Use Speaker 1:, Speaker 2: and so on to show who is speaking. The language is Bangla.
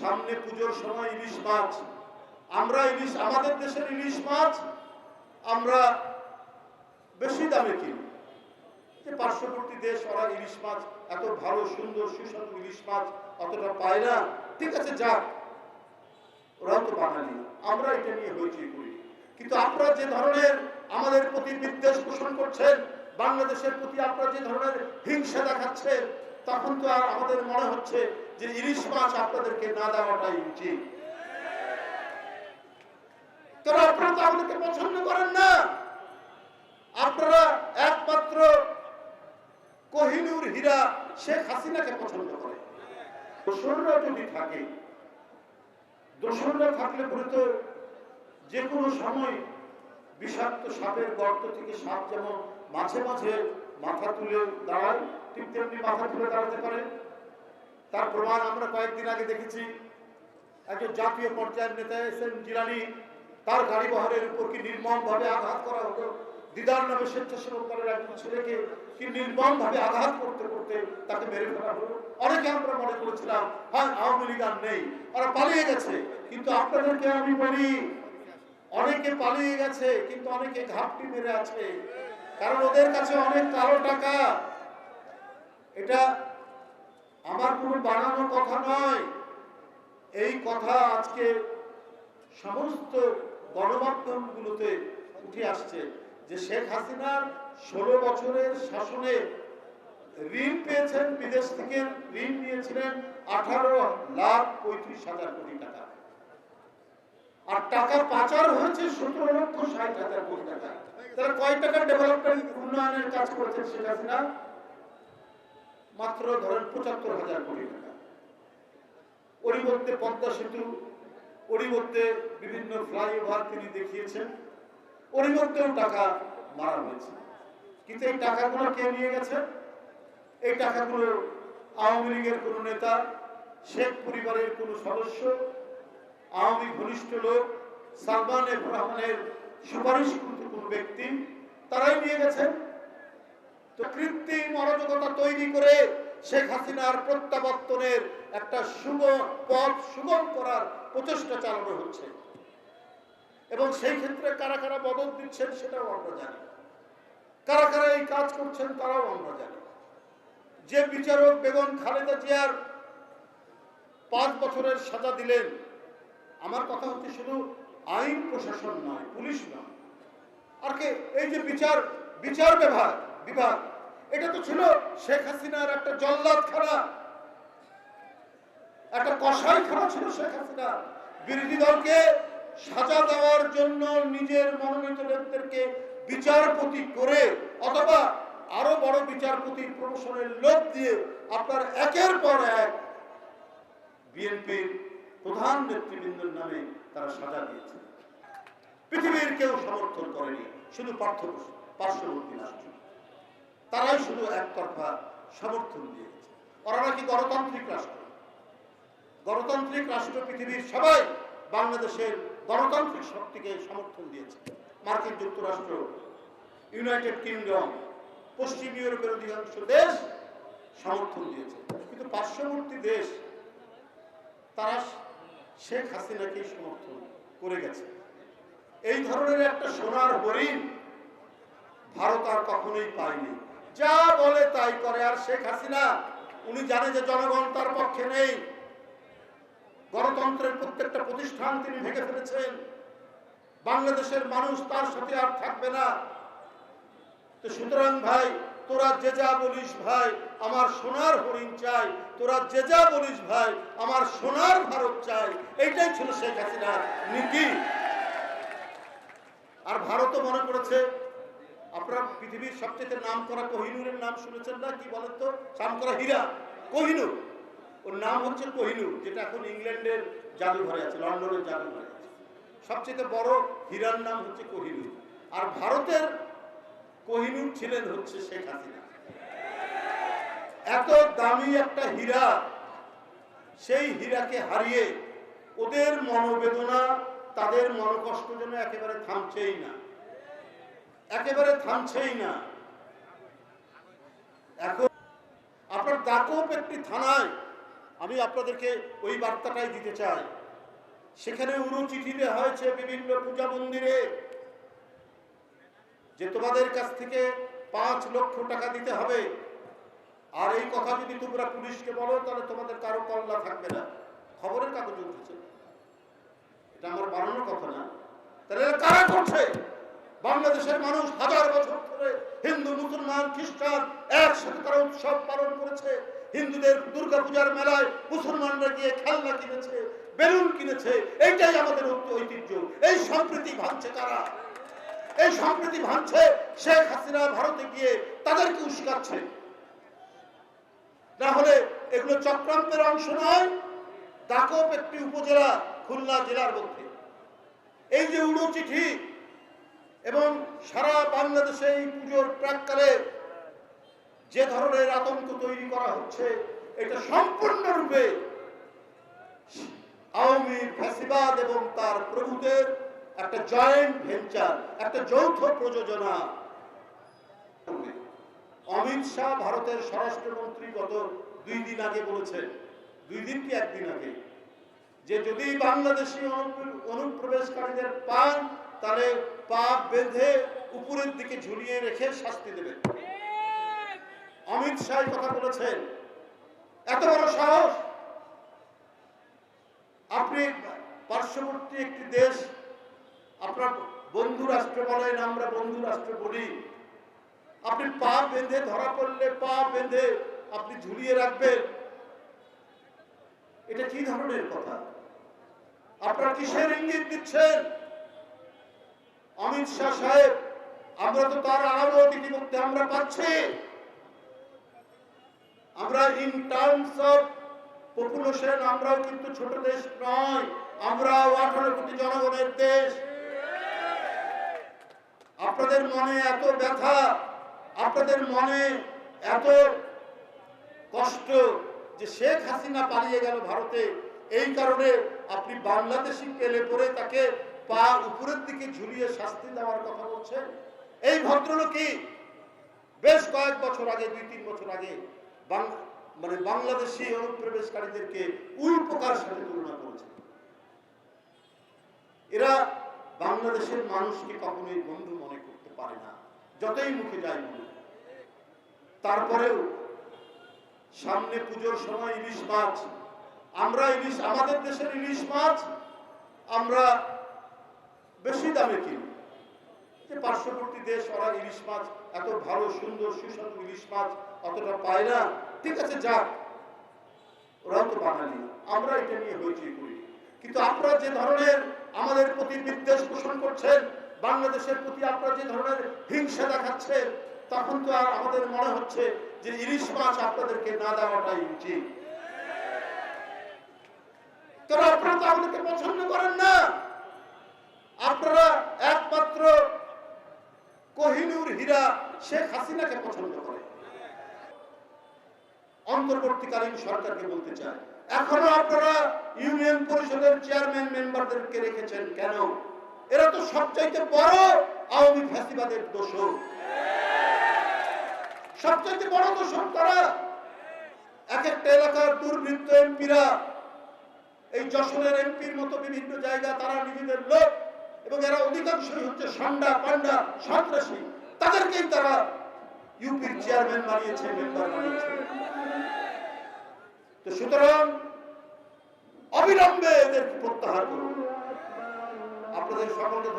Speaker 1: সামনে পুজোর সময় ইলিশ মাছ। আমরা ইলিশ, আমাদের দেশের ইলিশ মাছ আমরা বেশি দামে কিনি। পার্শ্ববর্তী দেশ ওরা ইলিশ মাছ, এত ভালো, সুন্দর, সুস্বাদু ইলিশ মাছ অতটা পায় না। ঠিক আছে, যাক। ওরাও তো বাঙালি। আমরা এটা নিয়ে হইচই করি। কিন্তু আপনারা যে ধরনের আমাদের প্রতি বিদ্বেষ পোষণ করছেন, বাংলাদেশের প্রতি আপনারা যে ধরনের হিংসা দেখাচ্ছেন, তখন তো আর আমাদের মনে হচ্ছে যে ইলিশ মাছ আপনাদেরকে না দেওয়াটাই উচিত। কারণ আপনারা তো আমাদেরকে পছন্দ করেন না? আপনারা একমাত্র কোহিনুর হীরা শেখ হাসিনাকে পছন্দ করে যদি থাকে, দোসররা থাকলে পরে তো যে কোনো সময় বিষাক্ত সাপের গর্ত থেকে সাপ যেমন মাঝে মাঝে মাথা তুলে দাঁড়ায়, ঠিক তেমনি মাথা তুলে দাঁড়াতে পারে। তার প্রমাণ আমরা কয়েকদিন আগে দেখেছি। একজন জাতীয় পর্যায়ের নেতা এস এম জিলানি, তার গাড়ি বহরের উপর কি নির্মম ভাবে আঘাত করা হতো দিদার নামে স্বেচ্ছাসেবক দলের একজন ছেলেকে কি নির্মম ভাবে আঘাত করতে করতে তাকে মেরে ফেলা হলো? অনেকে আমরা মনে করেছিলাম হ্যাঁ আওয়ামী লীগ আর নেই, ওরা পালিয়ে গেছে, কিন্তু আপনাদেরকে আমি বলি, অনেকে পালিয়ে গেছে, কিন্তু অনেকে ঘাপটি মেরে আছে। কারণ ওদের কাছে অনেক কালো টাকা। এটা আমার কোনো বানানো কথা নয়। এই কথা আজকে সমস্ত গণমাধ্যমগুলোতে উঠে আসছে যে শেখ হাসিনার ষোলো বছরের শাসনে ঋণ পেয়েছেন, বিদেশ থেকে ঋণ নিয়েছিলেন আঠারো লাখ পঁয়ত্রিশ হাজার কোটি টাকা। আর টাকা পাচার হয়েছে সতেরো লক্ষ ষাট হাজার কোটি টাকা। তাহলে কয় টাকার ডেভেলপমেন্ট উন্নয়নের কাজ করেছেন শেখ হাসিনা? মাত্র ধরেন পঁচাত্তর হাজার কোটি টাকা। মধ্যে পদ্মা সেতু মধ্যে বিভিন্ন ফ্লাইওভার তিনি দেখিয়েছেন মধ্যেও টাকা মারা হয়েছে। কিন্তু এই টাকাগুলো কে নিয়ে গেছে? এই টাকাগুলো আওয়ামী লীগের কোনো নেতা, শেখ পরিবারের কোনো সদস্য, আওয়ামী ঘনিষ্ঠ লোক, সালমান রহমানের সুপারিশকৃত কোনো ব্যক্তি, তারাই নিয়ে গেছেন। তো কৃত্রিম অরাজকতা তৈরি করে শেখ হাসিনার প্রত্যাবর্তনের একটা শুভ পথ সুগম করার প্রচেষ্টা চালানো হচ্ছে। এবং সেই ক্ষেত্রে কারা কারা বদল দিচ্ছেন সেটাও আমরা জানি। কারা কারা এই কাজ করছেন তারাও আমরা জানি। যে বিচারক বেগম খালেদা জিয়ার পাঁচ বছরের সাজা দিলেন, আমার কথা হচ্ছে শুধু আইন প্রশাসন নয়, পুলিশ নয়। আর কে? এই যে বিচার বিচার বিভাগ বিভাগ এটা তো ছিল শেখ হাসিনার একটা জল্লাদখানা। একটা কষাইখানা ছিল শেখ হাসিনা বিরোধী দলকে সাজা দেওয়ার জন্য নিজের মনোনীত লোকদেরকে বিচারপতি করে অথবা আরও বড় বিচারপতির প্রমোশনের লোক দিয়ে আপনার একের পর এক বিএনপির প্রধান নেতৃবৃন্দের নামে তারা সাজা দিয়েছে। পৃথিবীর কেউ সমর্থন করেনি, শুধু পার্থ পার্শ্ববর্তী রাষ্ট্র। তারাই শুধু একতরফা সমর্থন দিয়েছে। ওরা নাকি গণতান্ত্রিক রাষ্ট্র। গণতান্ত্রিক রাষ্ট্র পৃথিবীর সবাই বাংলাদেশের গণতান্ত্রিক শক্তিকে সমর্থন দিয়েছে। মার্কিন যুক্তরাষ্ট্র, ইউনাইটেড কিংডম, পশ্চিম ইউরোপের অধিকাংশ দেশ সমর্থন দিয়েছে। কিন্তু পার্শ্ববর্তী দেশ, তারা শেখ হাসিনাকে সমর্থন করে গেছে। এই ধরনের একটা সোনার হরিণ ভারত আর কখনোই পায়নি। যা বলে তাই করে, আর শেখ হাসিনা, উনি জানে যে জনগণ তার পক্ষে নেই। গণতন্ত্রের প্রত্যেকটা প্রতিষ্ঠান তিনি ভেঙে ফেলেছেন। বাংলাদেশের মানুষ তার সাথে আর থাকবে না। তো সুতরাং ভাই, তোরা যে যা বলিস ভাই, আমার সোনার হরিণ চাই। তোরা যে যা বলিস ভাই, আমার সোনার ভারত চাই। এইটাই ছিল শেখ হাসিনার নীতি। আর ভারতও মনে করেছে আপনারা পৃথিবীর সবচেয়ে নাম করা কোহিনুরের নাম শুনেছেন না? কি বলেন তো? নাম করা হীরা। কোহিনুর। ওর নাম হচ্ছে কোহিনুর, যেটা এখন ইংল্যান্ডের জাদুঘরে আছে, লন্ডনের জাদুঘরে আছে। সবচেয়ে বড় হীরার নাম হচ্ছে কোহিনুর। আর ভারতের কোহিনুর ছিলেন হচ্ছে শেখ হাসিনা। এত দামি একটা হীরা, সেই হীরাকে হারিয়ে ওদের মনোবেদনা, তাদের মনোকষ্ট যেন একেবারে থামছেই না। একেবারে থামছেই না। এখন আপনার দাকপ একটি থানায় আমি আপনাদেরকে ওই বার্তাটাই দিতে চাই। সেখানে উড়ো চিঠিতে হয়েছে বিভিন্ন পূজা মন্দিরে যে তোমাদের কাছ থেকে পাঁচ লক্ষ টাকা দিতে হবে। আর এই কথা যদি তোমরা পুলিশকে বলো, তাহলে তোমাদের কারও কল্লা থাকবে না। খবরের কাগজে উঠেছে। এটা আমার বানানোর কথা না। তাহলে কারা করছে? বাংলাদেশের মানুষ হাজার বছর ধরে হিন্দু, মুসলমান, খ্রিস্টান একসাথে তারা উৎসব পালন করেছে। হিন্দুদের দুর্গাপূজার মেলায় মুসলমানরা গিয়ে খেলনা কিনেছে, বেলুন কিনেছে। এইটাই আমাদের ঐতিহ্য। এই সম্প্রীতি ভাঙছে কারা? এই সম্প্রীতি ভাঙছে শেখ হাসিনা ভারতে গিয়ে তাদেরকে উস্কাচ্ছে। না হলে এগুলো চক্রান্তের অংশ নয়, দাকপ একটি উপজেলা খুলনা জেলার মধ্যে। এই যে উড়ো চিঠি এবং সারা বাংলাদেশে এই পুজোর প্রাককালে যে ধরনের আতঙ্ক তৈরি করা হচ্ছে, এটা সম্পূর্ণরূপে আওয়ামী ফ্যাসিবাদ এবং তার প্রভুদের একটা জয়েন্ট ভেঞ্চার একটা যৌথ প্রযোজনা। অমিত শাহ ভারতের স্বরাষ্ট্রমন্ত্রী গত দুই দিন আগে বলেছেন, দুই দিন কি একদিন আগে, যে যদি বাংলাদেশি অনুপ্রবেশকারীদের পান, তাহলে পা বেঁধে উপরের দিকে ঝুলিয়ে রেখে শাস্তি দেবেন অমিত শাহ কথা বলেছেন। এত বড় সাহস! আপনি পার্শ্ববর্তী একটি দেশ, আপনার বন্ধু রাষ্ট্র বলেন, আমরা বন্ধু রাষ্ট্র বলি। আপনি পা বেঁধে ধরা পড়লে পা বেঁধে আপনি ঝুলিয়ে রাখবেন। এটা কি ধরনের কথা? আপনারা কিসের ইঙ্গিত দিচ্ছেন? অমিত শাহ সাহেব, আমরা তো তার আলামত ইতিমধ্যে আমরা পাচ্ছি। আমরা ইন টার্মস অফ পপুলেশন আমরাও কিন্তু ছোট দেশ নয়, আমরা আঠারো কোটি জনগণের দেশ। আপনাদের মনে এত ব্যথা, আপনাদের মনে এত কষ্ট যে শেখ হাসিনা পালিয়ে গেল ভারতে, এই কারণে আপনি বাংলাদেশি পেলে পরে তাকে পা উপরের দিকে ঝুলিয়ে শাস্তি দেওয়ার কথা বলছেন এই ভদ্রলোকই বেশ কয়েক বছর আগে, দুই তিন বছর আগে মানে বাংলাদেশি অনুপ্রবেশকারীদেরকে উল পোকার সাথে তুলনা করেছে। এরা বাংলাদেশের মানুষকে কখনোই বন্ধু মনে করতে পারে না, যতই মুখে যায় মনে তারপরেও সামনে পুজোর সময় ইলিশ মাছ, আমরা ইলিশ আমাদের দেশের ইলিশ মাছ, আমরা বেশি দামে কিনি। যে পার্শ্ববর্তী দেশ ওরা ইলিশ মাছ, এত ভালো, সুন্দর, সুস্বাদু ইলিশ মাছ অতটা পায় না। ঠিক আছে, যাক, ওরাও তো বাঙালি। আমরা এটা নিয়ে হইচই করি। কিন্তু আপনারা যে ধরনের আমাদের প্রতি বিদ্বেষ পোষণ করছেন, বাংলাদেশের প্রতি আপনারা যে ধরনের হিংসা দেখাচ্ছেন, তখন তো আর আমাদের মনে হচ্ছে যে ইলিশ মাছ আপনাদেরকে না দেওয়াটাই উচিত। কারণ আপনারা তো আমাদেরকে পছন্দ করেন না আপনারা একমাত্র হীরা শেখ হাসিনাকে পছন্দ করে। অন্তর্বর্তীকালীন সরকারকে বলতে চায় এখনও আপনারা ইউনিয়ন পরিষদের চেয়ারম্যান মেম্বারদেরকে রেখেছেন কেন? এরা তো সবচাইতে বড় আওয়ামী ফ্যাসিবাদের দোষক সবচাইতে বড় দোষক তারা। এক একটা এলাকার দুর্বৃত্ত এমপিরা, এই যশোরের এমপির মতো বিভিন্ন জায়গা তারা নিজেদের লোক এবং এরা অধিকাংশই হচ্ছে সান্ডা, পান্ডা, সন্ত্রাসী। তাদেরকেই তারা ইউপির চেয়ারম্যান বানিয়েছে, মেম্বার বানিয়েছে। তো সুতরাং অবিলম্বে এদেরকে প্রত্যাহার করুন। আপনাদের সকলকে